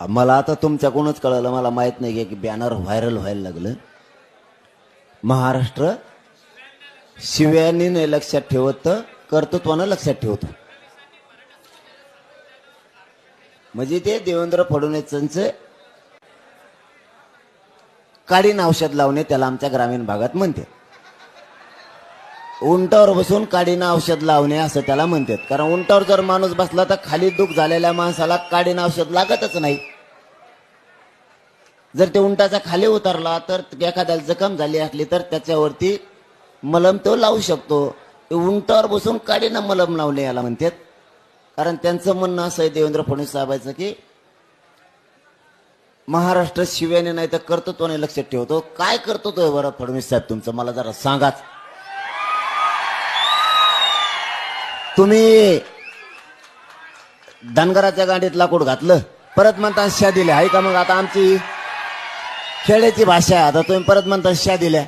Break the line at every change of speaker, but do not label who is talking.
मला आता तुमच्याकडूनच कळलं मला माहीत नाही की बॅनर व्हायरल व्हायला लागलं. महाराष्ट्र शिव्यानी नाही लक्षात ठेवत तर कर्तृत्वानं लक्षात ठेवतो. म्हणजे ते देवेंद्र फडणवीसांचं काडीन औषध लावणे त्याला आमच्या ग्रामीण भागात म्हणते. उंटावर बसून काडीनं औषध लावणे असं त्याला म्हणतात. कारण उंटावर जर माणूस बसला तर खाली दुख झालेल्या माणसाला काडीनं औषध लागतच नाही. जर ते उंटाचा खाली उतरला तर एखाद्याला जखम झाली असली तर त्याच्यावरती मलम तो लावू शकतो. उंटावर बसून काडीनं मलम लावणे याला म्हणतात. कारण त्यांचं म्हणणं असं आहे देवेंद्र फडणवीस साहेबांचं की महाराष्ट्र शिव्याने नाही तर कर्तृत्वाने लक्षात ठेवतो. काय कर्तृत्व आहे बरं फडणवीस साहेब तुमचं? मला जरा सांगाच. तुम्ही धनगराच्या गाडीत लाकूड घातलं. परत म्हणता शा दिल्या. आहे का मग आता आमची खेड्याची भाषा आहे. आता तुम्ही परत म्हणता शा दिल्या.